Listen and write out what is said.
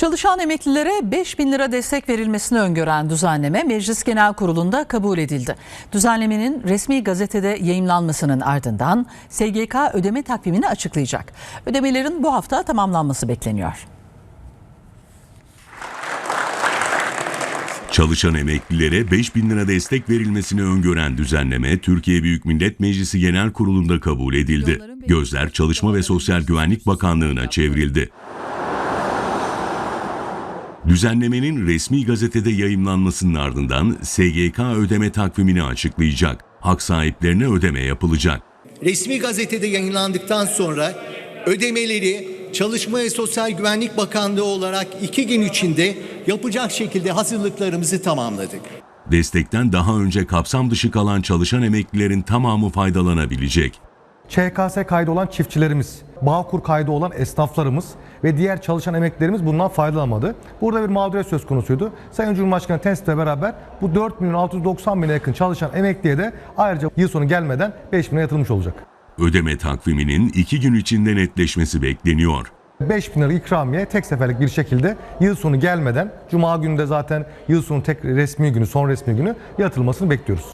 Çalışan emeklilere 5 bin lira destek verilmesini öngören düzenleme Meclis Genel Kurulu'nda kabul edildi. Düzenlemenin resmi gazetede yayımlanmasının ardından SGK ödeme takvimini açıklayacak. Ödemelerin bu hafta tamamlanması bekleniyor. Çalışan emeklilere 5 bin lira destek verilmesini öngören düzenleme Türkiye Büyük Millet Meclisi Genel Kurulu'nda kabul edildi. Gözler Çalışma ve Sosyal Güvenlik Bakanlığı'na çevrildi. Düzenlemenin resmi gazetede yayımlanmasının ardından SGK ödeme takvimini açıklayacak. Hak sahiplerine ödeme yapılacak. resmi gazetede yayınlandıktan sonra ödemeleri Çalışma ve Sosyal Güvenlik Bakanlığı olarak iki gün içinde yapacak şekilde hazırlıklarımızı tamamladık. Destekten daha önce kapsam dışı kalan çalışan emeklilerin tamamı faydalanabilecek. ÇKS kaydı olan çiftçilerimiz, Bağkur kaydı olan esnaflarımız ve diğer çalışan emeklilerimiz bundan faydalanamadı. Burada bir mağduriyet söz konusuydu. Sayın Cumhurbaşkanı tensitle beraber bu 4 milyon 690 bine yakın çalışan emekliye de ayrıca yıl sonu gelmeden 5 bine yatırılmış olacak. Ödeme takviminin iki gün içinde netleşmesi bekleniyor. 5 bin lira ikramiye tek seferlik bir şekilde yıl sonu gelmeden Cuma günü de zaten yıl sonu tek resmi günü, son resmi günü yatılmasını bekliyoruz.